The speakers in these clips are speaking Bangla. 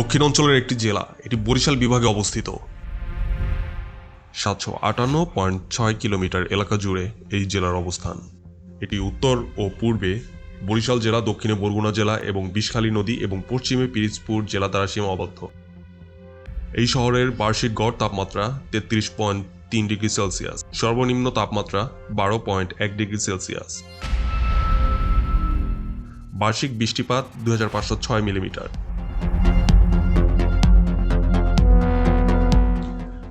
দক্ষিণ অঞ্চলের একটি জেলা, এটি বরিশাল বিভাগে অবস্থিত। সাতশো আটান্ন পয়েন্ট ছয় কিলোমিটার এলাকা জুড়ে এই জেলার অবস্থান। এটি উত্তর ও পূর্বে বরিশাল জেলা, দক্ষিণে বরগুনা জেলা এবং বিষখালী নদী এবং পশ্চিমে পিরিজপুর জেলা দ্বারা সীমাবদ্ধ। এই শহরের বার্ষিক গড় তাপমাত্রা তেত্রিশ পয়েন্ট তিন ডিগ্রি সেলসিয়াস। সর্বনিম্ন তাপমাত্রা বারো পয়েন্ট এক ডিগ্রি সেলসিয়াস। বার্ষিক বৃষ্টিপাত দুই হাজার পাঁচশো ছয় মিলিমিটার।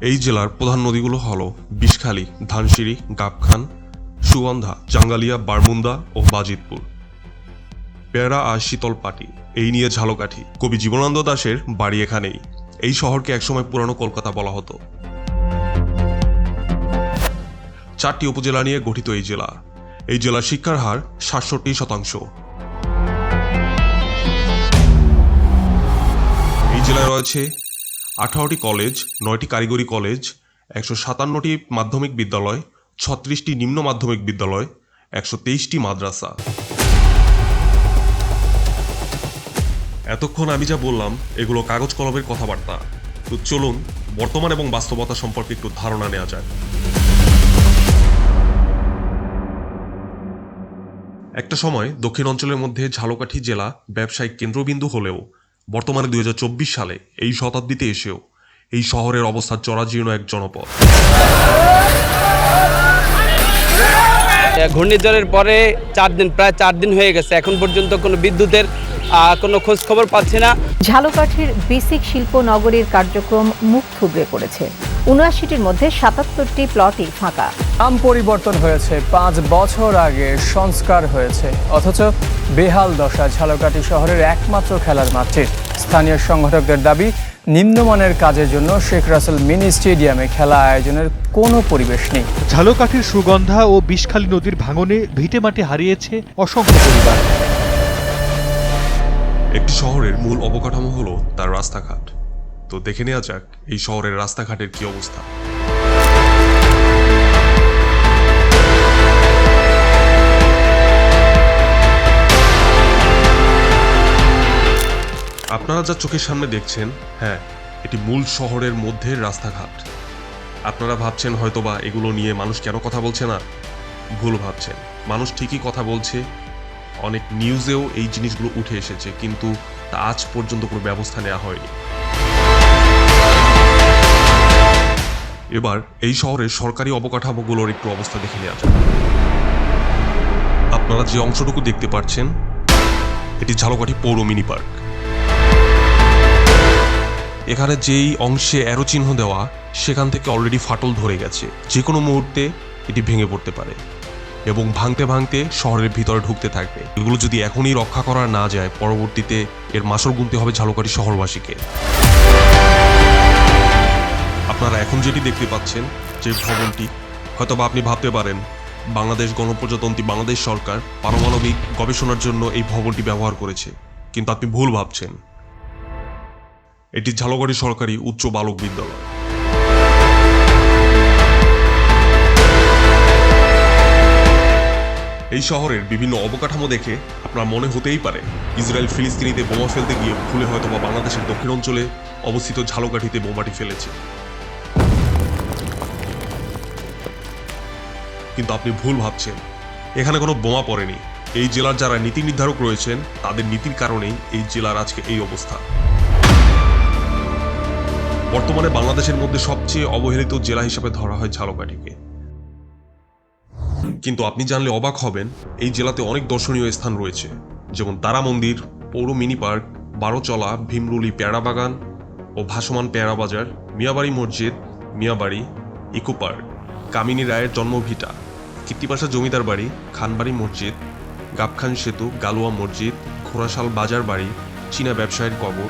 এই জেলার প্রধান নদীগুলো হল বিষখালী, ধানসিঁড়ি, গাবখান, সুগন্ধা, জাঙ্গালিয়া, বারমুন্দা ও বাজিতপুর। পেয়ারা আর শীতলপাটি, এই নিয়ে ঝালকাঠি। কবি জীবনানন্দ দাশের বাড়ি এখানেই। এই শহরকে একসময় পুরানো কলকাতা বলা হতো। চারটি উপজেলা নিয়ে গঠিত এই জেলা। এই জেলার শিক্ষার হার সাতষট্টি শতাংশ। এই জেলায় রয়েছে আঠারোটি কলেজ, নয়টি কারিগরি কলেজ, একশো সাতান্নটি মাধ্যমিক বিদ্যালয়, ছত্রিশটি নিম্ন মাধ্যমিক বিদ্যালয়, একশো তেইশটি মাদ্রাসা। এতক্ষণ আমি যা বললাম, এগুলো কাগজ কলমের কথাবার্তা। তো চলুন, বর্তমান এবং বাস্তবতা সম্পর্কে একটু ধারণা নেওয়া যায় একটা সময় দক্ষিণ অঞ্চলের মধ্যে ঝালকাঠি জেলা ব্যবসায়িক কেন্দ্রবিন্দু হলেও বর্তমানে দুই সালে এই শতাব্দীতে এসেও এই শহরের অবস্থা জরাজীর্ণ এক জনপদ। ঘূর্ণিঝড়ের পরে চার দিন প্রায় চার দিন হয়ে গেছে। এখন পর্যন্ত কোনো বিদ্যুতের আহ, কোনো খোঁজ খবর পাচ্ছি না। ঝালকাঠির বেসিক শিল্প নগরীর কার্যক্রম মুখ থুবড়ে পড়েছে। উনআশিটির মধ্যে সাতাত্তরটি প্লটই ফাঁকা। নাম পরিবর্তন হয়েছে। পাঁচ বছর আগে সংস্কার হয়েছে। অথচ বেহাল দশা ঝালকাঠি শহরের একমাত্র খেলার মাঠটি। স্থানীয় সংগঠকদের দাবি নিম্নমানের কাজের জন্য শেখ রাসেল মিনি স্টেডিয়ামে খেলা আয়োজনের কোনো পরিবেশ নেই। ঝালকাঠির সুগন্ধা ও বিষখালী নদীর ভাঙনে ভিটেমাটি হারিয়েছে অসংখ্য পরিবার। একটি শহরের মূল অবকাঠামো হলো তার রাস্তাঘাট। তো দেখে নেওয়া যাক এই শহরের রাস্তাঘাটের কি অবস্থা। আপনারা যা চোখের সামনে দেখছেন হ্যাঁ এটি মূল শহরের মধ্যে রাস্তাঘাট। আপনারা ভাবছেন হয়তোবা এগুলো নিয়ে মানুষ কেন কথা বলছে না? ভুল ভাবছেন। মানুষ ঠিকই কথা বলছে। অনেক নিউজেও এই জিনিসগুলো উঠে এসেছে, কিন্তু তা আজ পর্যন্ত কোনো ব্যবস্থা নেওয়া হয়নি। এবার এই শহরের সরকারি অবকাঠামোগুলোর একটু অবস্থা দেখে নেওয়া যাক। আপনারা যে অংশটুকু দেখতে পাচ্ছেন, এটি ঝালকাঠি পৌর মিনি পার্ক। এখানে যেই অংশে অ্যারো চিহ্ন দেওয়া, সেখান থেকে অলরেডি ফাটল ধরে গেছে। যে কোনো মুহূর্তে এটি ভেঙে পড়তে পারে এবং ভাঙতে ভাঙতে শহরের ভিতরে ঢুকতে থাকবে। এগুলো যদি এখনই রক্ষা করা না যায়, পরবর্তীতে এর মাসর গুনতে হবে ঝালকাঠি শহরবাসীকে। আপনারা এখন যেটি দেখতে পাচ্ছেন, যে ভবনটি, হয়তোবা আপনি ভাবতে পারেন, বাংলাদেশ গণপ্রজাতন্ত্রী বাংলাদেশ সরকার পারমাণবিক গবেষণার জন্য এই ভবনটি ব্যবহার করেছে। কিন্তু আপনি ভুল ভাবছেন। এটি ঝালকাঠি সরকারি উচ্চ বালক বিদ্যালয়। এই শহরের বিভিন্ন অবকাঠামো দেখে আপনার মনে হতেই পারে, ইসরায়েল ফিলিস্তিনিতে বোমা ফেলতে গিয়ে ভুলে হয়তো বা বাংলাদেশের দক্ষিণ অঞ্চলে অবস্থিত ঝালকাঠিতে বোমাটি ফেলেছে। কিন্তু আপনি ভুল ভাবছেন। এখানে কোনো বোমা পড়েনি। এই জেলার যারা নীতি নির্ধারক রয়েছেন, তাদের নীতির কারণেই এই জেলার আজকে এই অবস্থা। বর্তমানে বাংলাদেশের মধ্যে সবচেয়ে অবহেলিত জেলা হিসেবে ধরা হয় ঝালকাঠিকে। কিন্তু আপনি জানলে অবাক হবেন, এই জেলাতে অনেক দর্শনীয় স্থান রয়েছে, যেমন তারা মন্দির, পৌর মিনি পার্ক, বারোচলা, ভীমরুলি পেয়ারা বাগান ও ভাসমান পেয়ারা বাজার, মিয়াবাড়ি মসজিদ, মিয়াবাড়ি ইকো পার্ক, কামিনী রায়ের জন্মভিটা, কীর্তিপাশা জমিদার বাড়ি, খানবাড়ি মসজিদ, গাবখান সেতু, গালুয়া মসজিদ, ঘোড়াশাল বাজার বাড়ি, চীনা ব্যবসায়ীর কবর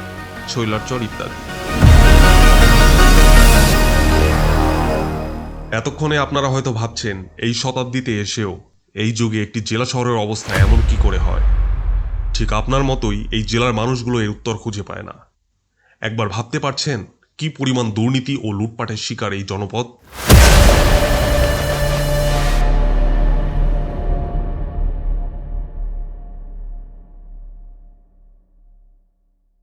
শৈলারচর ইত্যাদি। এতক্ষণে আপনারা হয়তো ভাবছেন, এই শতাব্দীতে এসেও এই যুগে একটি জেলা শহরের অবস্থা এমন কি করে হয়? ঠিক আপনার মতোই এই জেলার মানুষগুলো এর উত্তর খুঁজে পায় না। একবার ভাবতে পারছেন কি পরিমাণ দুর্নীতি ও লুটপাটের শিকার এই জনপদ?